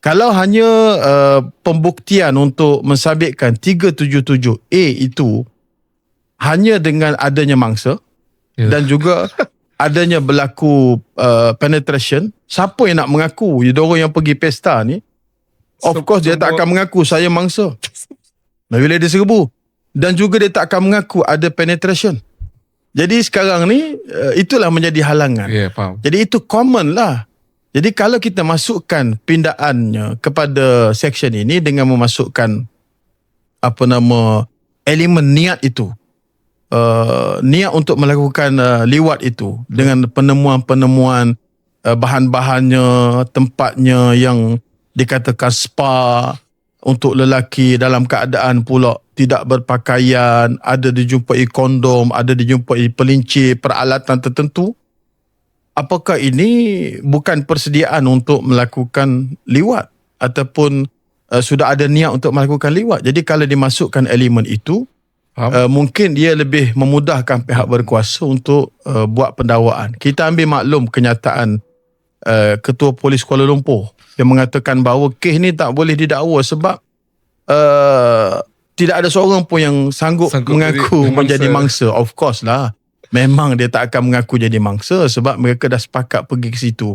Kalau hanya uh, pembuktian untuk mensabitkan 377A itu hanya dengan adanya mangsa Ya. dan juga adanya berlaku uh, penetration, siapa yang nak mengaku dia orang yang pergi pesta ni? Of Sem- course dia tak akan mengaku saya mangsa. Nah, bila dia serbu. Dan juga dia tak akan mengaku ada penetration. Jadi sekarang ni uh, itulah menjadi halangan. Yeah, faham. Jadi itu common lah. Jadi kalau kita masukkan pindaannya kepada section ini dengan memasukkan apa nama elemen niat itu. Uh, niat untuk melakukan uh, liwat itu dengan penemuan-penemuan uh, bahan-bahannya, tempatnya yang dikatakan spa untuk lelaki dalam keadaan pula tidak berpakaian, ada dijumpai kondom, ada dijumpai pelincir, peralatan tertentu apakah ini bukan persediaan untuk melakukan liwat ataupun uh, sudah ada niat untuk melakukan liwat. Jadi kalau dimasukkan elemen itu, Faham? uh, mungkin dia lebih memudahkan pihak berkuasa untuk uh, buat pendakwaan. Kita ambil maklum kenyataan uh, Ketua Polis Kuala Lumpur yang mengatakan bahawa kes ni tak boleh didakwa sebab uh, tidak ada seorang pun yang sanggup, Sanggup mengaku jadi menjadi mangsa. mangsa. Of course lah. Memang dia tak akan mengaku jadi mangsa sebab mereka dah sepakat pergi ke situ.